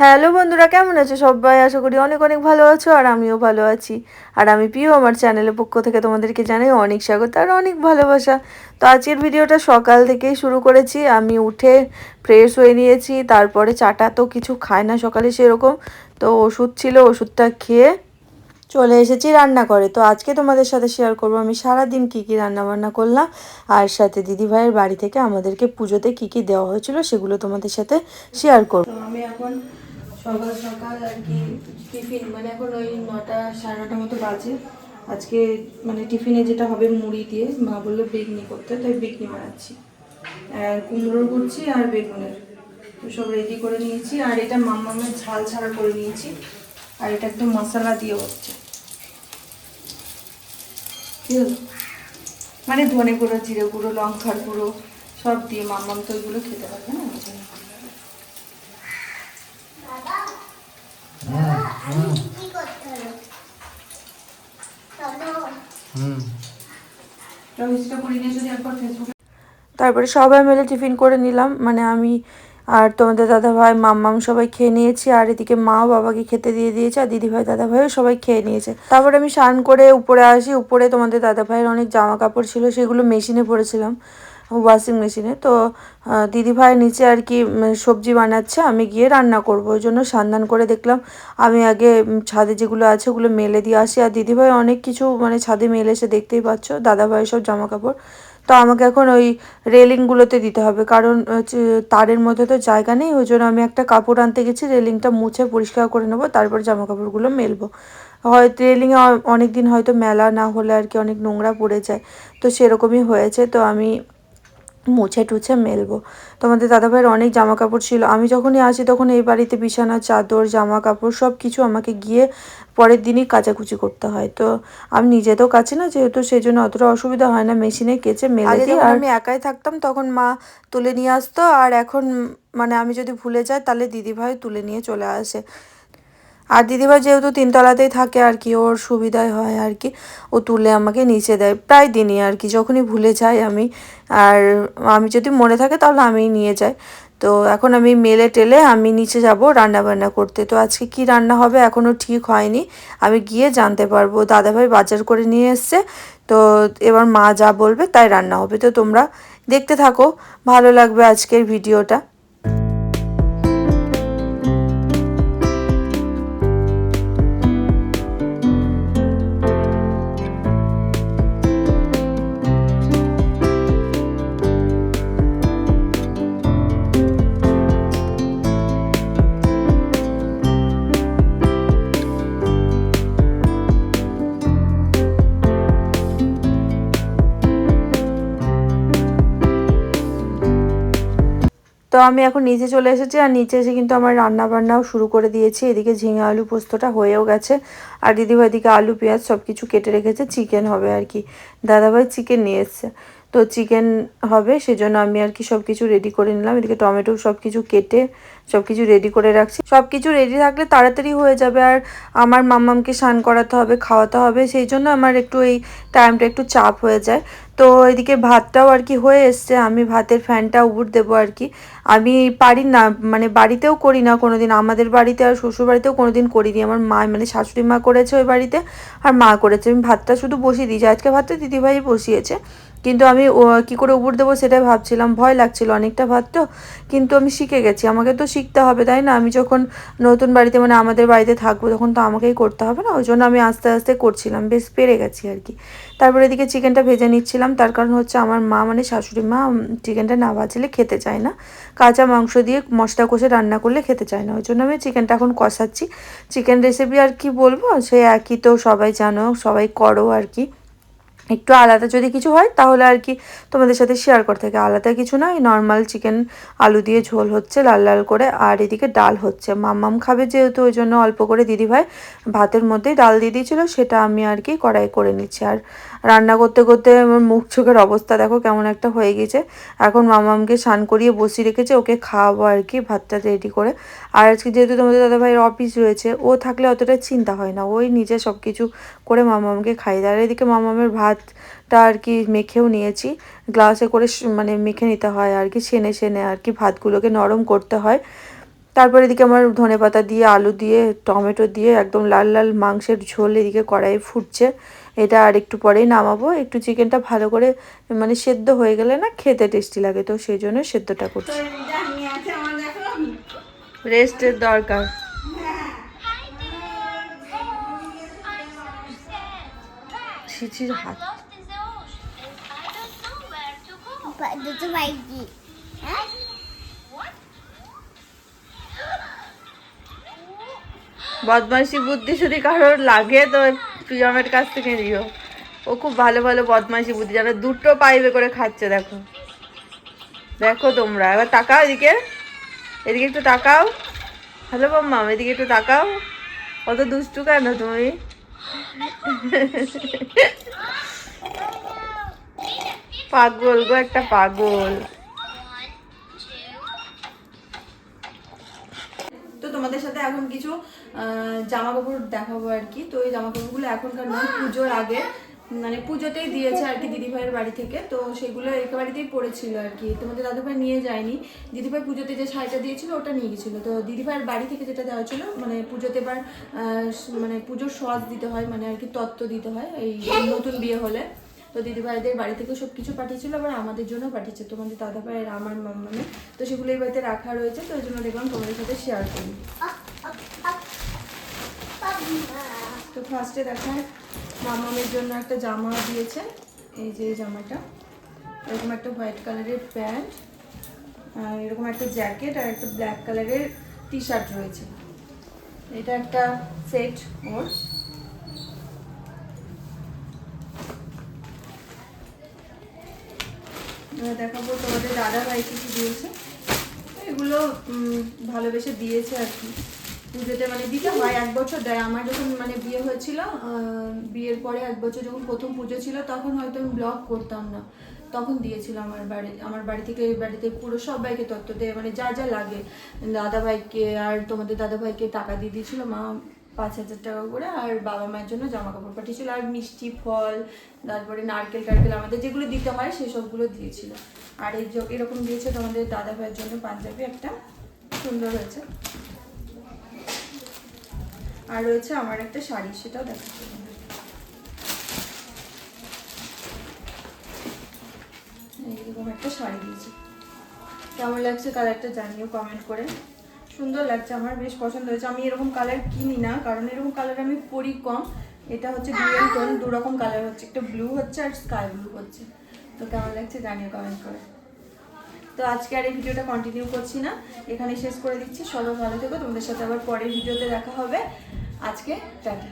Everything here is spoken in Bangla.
হ্যালো বন্ধুরা, কেমন আছো সবাই? আশা করি অনেক অনেক ভালো আছো আর আমিও ভালো আছি। আর আমি প্রিয়, আমার চ্যানেলের পক্ষ থেকে তোমাদেরকে জানাই অনেক স্বাগত আর অনেক ভালোবাসা। তো আজকের ভিডিওটা সকাল থেকেই শুরু করেছি। আমি উঠে ফ্রেশ হয়ে নিয়েছি, তারপরে চাটা তো কিছু খায় না সকালে সেরকম। তো ওষুধ ছিল, ওষুধটা খেয়ে চলে এসেছি রান্না করে তো আজকে তোমাদের সাথে শেয়ার করব আমি সারা দিন কী কী রান্নাবান্না করলাম আর সাথে দিদি ভাইয়ের বাড়ি থেকে আমাদেরকে পুজোতে কী কী দেওয়া হয়েছিল সেগুলো তোমাদের সাথে শেয়ার করব। আমি এখন সকাল সকাল আর কি টিফিন মানে এখন ওই নটা সাড়ে নটা মতো বাজে। আজকে মানে টিফিনে যেটা হবে মুড়ি দিয়ে, মা বলল বেগনি করতে, তাই বেগনি বানাচ্ছি। আর কুমড়োর করছি আর বেগুনের। তো সব রেডি করে নিয়েছি, আর এটা মামামের ঝাল ছাড়া করে নিয়েছি, আর এটা একদম মশলা দিয়ে হচ্ছে। মানে ধনে গুঁড়ো, জিরে গুঁড়ো, লঙ্কার গুঁড়ো, সব দিয়ে মামাম তো ওইগুলো খেতে পারবে না ওই জন্য। তারপরে সবাই মিলে টিফিন করে নিলাম। মানে আমি আর তোমাদের দাদা ভাই মাম্মাম সবাই খেয়ে নিয়েছি, আর এদিকে মা বাবাকে খেতে দিয়ে দিয়েছে, আর দিদি ভাই দাদা ভাইও সবাই খেয়ে নিয়েছে। তারপরে আমি স্নান করে উপরে আসি। উপরে তোমাদের দাদা ভাইয়ের অনেক জামা কাপড় ছিল, সেগুলো মেশিনে পড়েছিলাম ওয়াশিং মেশিনে তো দিদি ভাই নিচে আর কি সবজি বানাচ্ছে, আমি গিয়ে রান্না করব। ওই জন্য সান্ধান করে দেখলাম, আমি আগে ছাদে যেগুলো আছে ওগুলো মেলে দিয়ে আসি। আর দিদি ভাই অনেক কিছু মানে ছাদে মেলে এসে দেখতেই পাচ্ছ দাদা ভাই সব জামা কাপড় তো আমাকে এখন ওই রেলিংগুলোতে দিতে হবে, কারণ তারের মধ্যে তো জায়গা নেই, ওই জন্য আমি একটা কাপড় আনতে গেছি, রেলিংটা মুছে পরিষ্কার করে নেব, তারপর জামা কাপড়গুলো মেলবো। হয়তো রেলিংয়ে অনেক দিন হয়তো মেলা না হলে আর কি অনেক নোংরা পড়ে যায়, তো সেরকমই হয়েছে। তো আমি মুছে টুছে মেলবো। তোমাদের দাদাভাইয়ের অনেক জামা কাপড় ছিল। আমি যখনই আসি তখন এই বাড়িতে বিছানা চাদর জামা কাপড় সব কিছু আমাকে গিয়ে পরের দিনই কাচাকুচি করতে হয়। তো আমি নিজে তো কাছি না যেহেতু সেই জন্য অতটা অসুবিধা হয় না। মেশিনে কেচে মেলে দিই আর আমি একাই থাকতাম তখন মা তুলে নিয়ে আসতো আর এখন মানে আমি যদি ভুলে যাই তাহলে দিদিভাই তুলে নিয়ে চলে আসে। আর দিদিভাই যেহেতু তিনতলাতেই থাকে, আর কি ওর সুবিধাই হয় আর কি, ও তুলে আমাকে নিচে দেয়। প্রায় দিনই আর কি, যখনই ভুলে যাই আমি। আর আমি যদি মনে থাকে তাহলে আমিই নিয়ে যাই। তো এখন আমি মেলে টেলে আমি নিচে যাব রান্না বান্না করতে। তো আজকে কি রান্না হবে এখনও ঠিক হয়নি, আমি গিয়ে জানতে পারব। দাদাভাই বাজার করে নিয়ে এসছে, তো এবার মা যা বলবে তাই রান্না হবে। তো তোমরা দেখতে থাকো, ভালো লাগবে আজকের ভিডিওটা। তো আমি এখন নিচে চলে এসেছি আর নিচে এসে কিন্তু আমার রান্না বান্নাও শুরু করে দিয়েছি। এদিকে ঝিঙে আলু পোস্তটা হয়েও গেছে। আর দিদিভাই এদিকে আলু, পেঁয়াজ সব কিছু কেটে রেখেছে। চিকেন হবে আর কি। দাদাভাই চিকেন নিয়ে এসছে। তো চিকেন হবে, সেজন্য আমি আর কি সব কিছু রেডি করে নিলাম। এদিকে টমেটো সব কিছু কেটে সব কিছু রেডি করে রাখছি। সব কিছু রেডি থাকলে তাড়াতাড়ি হয়ে যাবে আর আমার মাম্মামকে স্নান করাতে হবে, খাওয়াতে হবে সেই জন্য আমার একটু এই টাইমটা একটু চাপ হয়ে যায়। তো এদিকে ভাতটাও আর কি হয়ে এসছে, আমি ভাতের ফ্যানটা উবুর দেবো আর কি। আমি পারি না মানে বাড়িতেও করি না কোনো দিন আমাদের বাড়িতে আর শ্বশুর বাড়িতেও কোনো দিন করিনি। আমার মা মানে শাশুড়ি মা করেছে ওই বাড়িতে, আর মা করেছে। আমি ভাতটা শুধু বসিয়ে দিয়েছি। আজকে ভাতটা দিদিভাই বসিয়েছে। কিন্তু আমি কী করে উপর দেবো সেটাই ভাবছিলাম। ভয় লাগছিল অনেকটা ভাত তো, কিন্তু আমি শিখে গেছি। আমাকে তো শিখতে হবে, তাই না? আমি যখন নতুন বাড়িতে মানে আমাদের বাড়িতে থাকব, তখন তো আমাকেই করতে হবে না? ওই জন্য আমি আস্তে আস্তে করছিলাম, বেশ পেরে গেছি আর কি। তারপরে এদিকে চিকেনটা ভেজে নিচ্ছিলাম। তার কারণ হচ্ছে আমার মা মানে শাশুড়ি মা চিকেনটা না ভাজলে খেতে চায় না। কাঁচা মাংস দিয়ে মশলা কষে রান্না করলে খেতে চায় না। ওই জন্য আমি চিকেনটা এখন কষাচ্ছি। চিকেন রেসিপি আর কি বলব? সে একই তো, সবাই জানো, সবাই করো আর কি। একটু আলাদা যদি কিছু হয়, তাহলে আর কি তোমাদের সাথে শেয়ার করতে থাকে। আলাদা কিছু না, এই নর্মাল চিকেন আলু দিয়ে ঝোল হচ্ছে, লাল লাল করে, আর এদিকে ডাল হচ্ছে। মাম্মাম খাবে যেহেতু, ওই জন্য অল্প করে দিদিভাই ভাতের মধ্যেই ডাল দিয়ে দিয়েছিলো, সেটা আমি আর কি কড়াই করে নিচ্ছি। আর রান্না করতে করতে আমার মুখ চোখের অবস্থা দেখো কেমন একটা হয়ে গেছে এখন মামামকে স্নান করিয়ে বসিয়ে রেখেছে, ওকে খাওয়াবো আর কি, ভাতটা রেডি করে। আর আজকে যেহেতু তোমাদের দাদাভাইয়ের অফিস রয়েছে, ও থাকলে অতটা চিন্তা হয় না। ওই নিজে সব কিছু করে মামামকে খাই দেয়। আর এদিকে মামামের ভাতটা আর কি মেখেও নিয়েছি। গ্লাসে করে মানে মেখে নিতে হয় আর কি সেনে সেনে আর কি ভাতগুলোকে নরম করতে হয়। তারপর এদিকে আমার ধনে পাতা দিয়ে আলু দিয়ে টমেটো দিয়ে একদম লাল লাল মাংসের ঝোল এদিকে কড়াই ফুটছে। এটা আর একটু পরেই নামাবো। একটু চিকেনটা ভালো করে মানে সেদ্ধ হয়ে গেলে না খেতে টেস্টি লাগে তো সেই জন্য সেদ্ধটা করছি। রেস্টের দরকার। ছিচির হাত। দুটো বাইকি হ্যাঁ বদমাইশি বুদ্ধি যদি কারোর লাগে তো প্রিয়মের কাছ থেকে দিও ও খুব ভালো ভালো বদমাইশি বুদ্ধি জানো দুটো পাইবে করে খাচ্ছে দেখো। দেখো তোমরা। এবার তাকাও এদিকে। এদিকে একটু তাকাও। হ্যালো মাম্মা এদিকে একটু তাকাও। কত দুষ্টু কেন তুমি? পাগল গো, একটা পাগল। তো তোমাদের সাথে এখন কিছু জামা কাপড় দেখাবো আর কি। তো এই জামা কাপড়গুলো এখনকার নয়, পুজোর আগে। মানে পুজোতেই দিয়েছে আর কি দিদিভাইয়ের বাড়ি থেকে। তো সেগুলো একেবারেতেই পড়েছিল আর কি। তোমাদের দাদাভাই নিয়ে যায়নি। দিদিভাই পুজোতে যে শাড়িটা দিয়েছিল, ওটা নিয়ে গেছিল। তো দিদিভাইয়ের বাড়ি থেকে যেটা দেওয়া ছিল মানে পুজোতে এবার মানে পুজোর সজ দিতে হয় মানে আর কি তত্ত্ব দিতে হয় এই নতুন বিয়ে হলে। তো দিদিভাইদের বাড়ি থেকে সব কিছু পাঠিয়েছিল, আবার আমাদের জন্য পাঠিয়েছে। তোমাদের দাদা ভাই আর আমার মাম্মামে। তো সেগুলো এই বাড়িতে রাখা রয়েছে, তো ওই জন্য দেখলাম তোমাদের সাথে শেয়ার করি। তো ফার্স্টে দেখায় মামামের জন্য একটা জামা দিয়েছে। এই যে জামাটা। এরকম একটা হোয়াইট কালারের প্যান্ট, আর এরকম একটা জ্যাকেট আর একটা ব্ল্যাক কালারের টি শার্ট রয়েছে। এটা একটা সেট ওর। দেখাবো তোমাদের দাদা ভাই কি কি দিয়েছে। এগুলো ভালোবেসে দিয়েছে আর কি। পুজোতে মানে দিতে হয়, এক বছর দেয়। আমার যখন মানে বিয়ে হয়েছিল বিয়ের পরে এক বছর যখন প্রথম পুজো ছিল, তখন হয়তো আমি ব্লগ করতাম না। তখন দিয়েছিল আমার বাড়ি আমার বাড়ি থেকে বাড়িতে পুরো সবাইকে তত্ত্ব দেয় মানে যা যা লাগে। দাদা ভাইকে আর তোমাদের দাদা ভাইকে টাকা দিয়ে দিয়েছিল, মা পাঁচ হাজার টাকা করে, আর বাবা মায়ের জন্য জামা কাপড় পাঠিয়েছিল, আর মিষ্টি ফল, তারপরে নারকেল, টারকেল আমাদের যেগুলো দিতে হয় সেসবগুলো দিয়েছিল। আর এই এরকম দিয়েছে তোমাদের দাদা ভাইয়ের জন্য পাঞ্জাবি, একটা সুন্দর হয়েছে। আর রয়েছে আমার একটা শাড়ি, সেটাও দেখাচ্ছি। এইরকম একটা শাড়ি দিয়েছে। কেমন লাগছে কালারটা জানিও কমেন্ট করে। সুন্দর লাগছে, আমার বেশ পছন্দ হয়েছে। আমি এরকম কালার কিনি না, কারণ এরকম কালার আমি পরি কম। এটা হচ্ছে ডুয়েল টোন দু কালার হচ্ছে। একটা ব্লু হচ্ছে আর স্কাই ব্লু হচ্ছে। তো কেমন লাগছে জানিও কমেন্ট করে। তো আজকে আর এই ভিডিওটা কন্টিনিউ করছি না। এখানে শেষ করে দিচ্ছি। সবাই ভালো থেকো। তোমাদের সাথে আবার পরের ভিডিওতে দেখা হবে। আজকে টাটা।